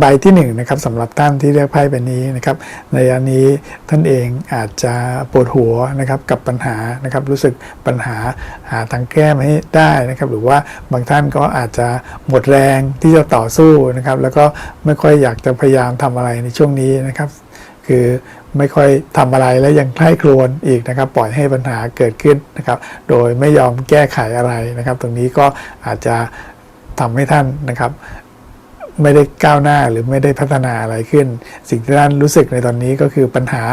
ใบที่1นงนะครับสำหรับท่านที่เลือกไพ่ใบนี้นะครับในอันนี้ท่านเองอาจจะปวดหัวนะครับกับปัญหานะครับรู้สึกปัญหาหาทางแก้มาให้ได้นะครับหรือว่าบางท่านก็อาจจะหมดแรงที่จะต่อสู้นะครับแล้วก็ไม่ค่อยอยากจะพยายามทำอะไรในช่วงนี้นะครับคือไม่ค่อยทำอะไรและยังใคร่ครวญอีกนะครับ ปล่อยให้ปัญหาเกิดขึ้นนะครับโดยไม่ยอมแก้ไขอะไรนะครับ ตรงนี้ก็อาจจะทำให้ท่านนะครับ ไม่ได้ก้าวหน้าหรือไม่ได้พัฒนาอะไรขึ้น สิ่งที่ท่านรู้สึกในตอนนี้ก็คือปัญหา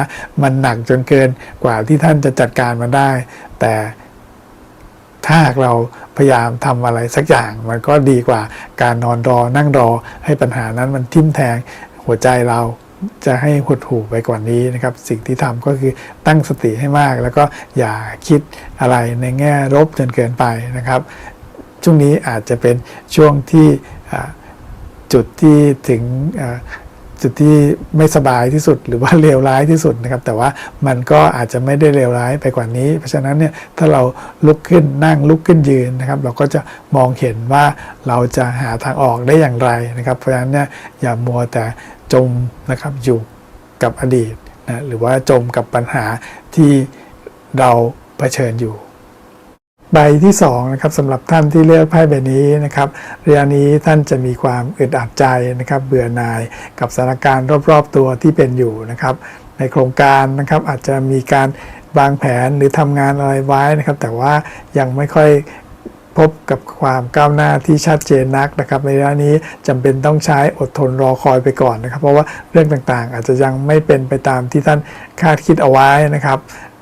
มันหนักจนเกินกว่าที่ท่านจะจัดการมันได้ แต่ถ้าหากเราพยายามทำอะไรสักอย่าง มันก็ดีกว่าการนอนรอนั่งรอให้ปัญหานั้นมันทิ่มแทงหัวใจเราจะให้หดหู่ไปกว่านี้นะครับ สิ่งที่ทำก็คือตั้งสติให้มาก แล้วก็อย่าคิดอะไรในแง่ลบจนเกินไปนะครับ ช่วงนี้อาจจะเป็นช่วงที่อ่า จุดที่ถึงจุดที่ไม่สบายที่สุดหรือว่าเลวร้ายที่สุดนะครับ แต่ว่ามันก็อาจจะไม่ได้เลวร้ายไปกว่านี้ เพราะฉะนั้นเนี่ยถ้าเราลุกขึ้นนั่งลุกขึ้นยืนนะครับ เราก็จะมองเห็นว่าเราจะหาทางออกได้อย่างไรนะครับ เพราะฉะนั้นเนี่ยอย่ามัวแต่จมนะครับอยู่กับอดีตนะหรือว่าจมกับปัญหาที่เราเผชิญอยู่ ใบที่2นะครับสำหรับท่านที่เลือกไพ่ใบนี้นะครับระยะนี้ท่านจะมีความอึดอัดใจนะครับ เบื่อหน่ายกับสถานการณ์รอบๆตัวที่เป็นอยู่นะครับ ในโครงการนะครับอาจจะมีการวางแผนหรือทำงานอะไรไว้นะครับ แต่ว่ายังไม่ค่อยพบกับความก้าวหน้าที่ชัดเจนนักนะครับ ในระยะนี้จำเป็นต้องใช้อดทนรอคอยไปก่อนนะครับ เพราะว่าเรื่องต่างๆ อาจจะยังไม่เป็นไปตามที่ท่านคาดคิดเอาไว้นะครับ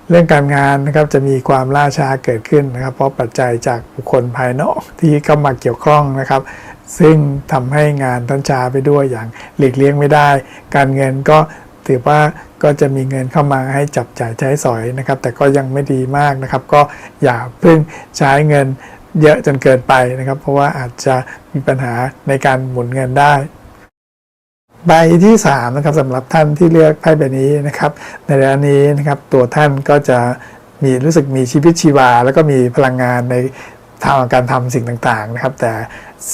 เรื่องการงานนะครับจะมีความล่าช้าเกิดขึ้นนะครับ เพราะปัจจัยจากบุคคลภายนอกที่เข้ามาเกี่ยวข้องนะครับ ซึ่งทำให้งานท่านช้าไปด้วยอย่างหลีกเลี่ยงไม่ได้ การเงินก็ถือว่าก็จะมีเงินเข้ามาให้จับจ่ายใช้สอยนะครับ แต่ก็ยังไม่ดีมากนะครับ ก็อย่าเพิ่งใช้เงินเยอะจนเกินไปนะครับ เพราะว่าอาจจะมีปัญหาในการหมุนเงินได้ ใบที่3นะครับสำหรับท่านที่เลือกไพ่ใบนี้นะครับ ในระยะนี้นะครับตัวท่านก็จะมีรู้สึกมีชีวิตชีวา แล้วก็มีพลังงานในทางการทำสิ่งต่างๆนะครับ แต่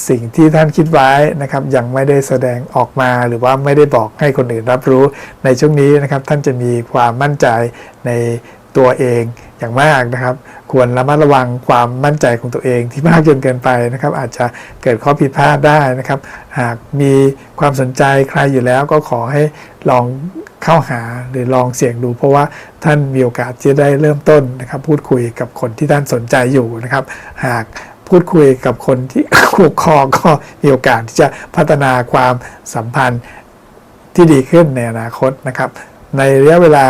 สิ่งที่ท่านคิดไว้นะครับยังไม่ได้แสดงออกมาหรือว่าไม่ได้บอกให้คนอื่นรับรู้ในช่วงนี้นะครับ ท่านจะมีความมั่นใจในตัวเองอย่างมากนะครับ ควรระมัดระวังความมั่นใจของตัวเองที่มากจนเกินไปนะครับ อาจจะเกิดข้อผิดพลาดได้นะครับ หากมีความสนใจใครอยู่แล้วก็ขอให้ลองเข้าหาหรือลองเสี่ยงดู เพราะว่าท่านมีโอกาสที่ได้เริ่มต้นนะครับ พูดคุยกับคนที่ท่านสนใจอยู่นะครับ หากพูดคุยกับคนที่คู่ครองก็มีโอกาสที่จะพัฒนาความสัมพันธ์ที่ดีขึ้นในอนาคตนะครับ ในระยะเวลา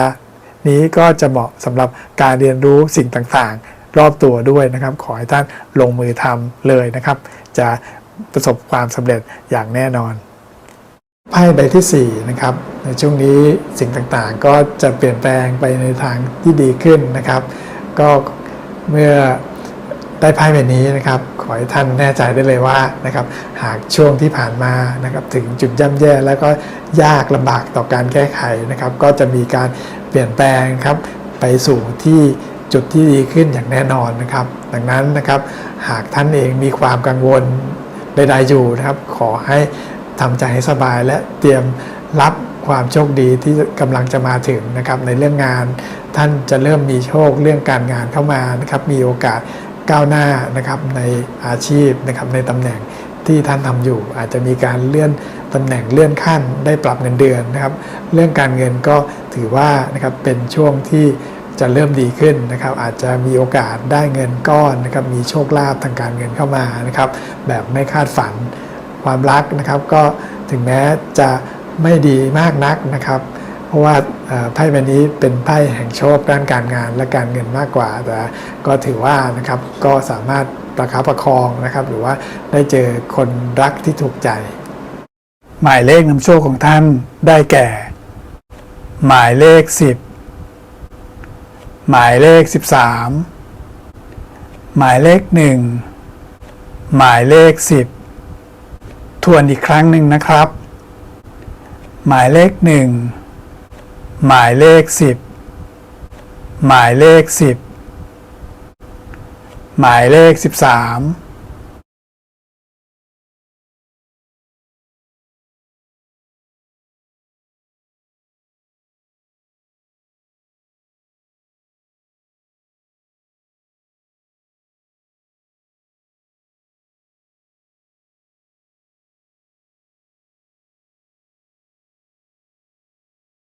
นี้ก็จะเหมาะสำหรับการเรียนรู้สิ่งต่างๆ รอบตัวด้วยนะครับ ขอให้ท่านลงมือทำเลยนะครับ จะประสบความสำเร็จอย่างแน่นอนไพ่ใบที่4นะครับในช่วงนี้สิ่งต่างๆ ก็จะเปลี่ยนแปลงไปในทางที่ดีขึ้นนะครับ ก็เมื่อ ได้ไพ่ใบนี้นะครับขอให้ท่านแน่ใจได้เลยว่านะครับหากช่วงที่ผ่านมานะครับถึงจุดย่ำแย่แล้วก็ยากลำบากต่อการแก้ไขนะครับก็จะมีการเปลี่ยนแปลงครับไปสู่ที่จุดที่ดีขึ้นอย่างแน่นอนนะครับ ดังนั้นนะครับหากท่านเองมีความกังวลใดๆอยู่นะครับ ขอให้ทำใจให้สบายและเตรียมรับความโชคดีที่กำลังจะมาถึงนะครับในเรื่องงาน ท่านจะเริ่มมีโชคเรื่องการงานเข้ามานะครับมีโอกาส ก้าวหน้านะครับในอาชีพนะครับในตำแหน่งที่ท่านทำอยู่ อาจจะมีการเลื่อนตำแหน่งเลื่อนขั้นได้ปรับเงินเดือนนะครับ เรื่องการเงินก็ถือว่านะครับเป็นช่วงที่จะเริ่มดีขึ้นนะครับ อาจจะมีโอกาสได้เงินก้อนนะครับมีโชคลาภทางการเงินเข้ามานะครับ แบบไม่คาดฝันความรักนะครับ ก็ถึงแม้จะไม่ดีมากนักนะครับ เพราะว่าไพ่ใบนี้เป็นไพ่แห่งโชคด้านการงานและการเงินมากกว่า แต่ก็ถือว่านะครับก็สามารถประคับประคองนะครับ หรือว่าได้เจอคนรักที่ถูกใจ หมายเลขนำโชคของท่านได้แก่ หมายเลข 10 หมายเลข 13 หมายเลข 1 หมายเลข 10 ทวนอีกครั้งหนึ่งนะครับ หมายเลข 1 หมายเลข10หมายเลข10หมายเลข13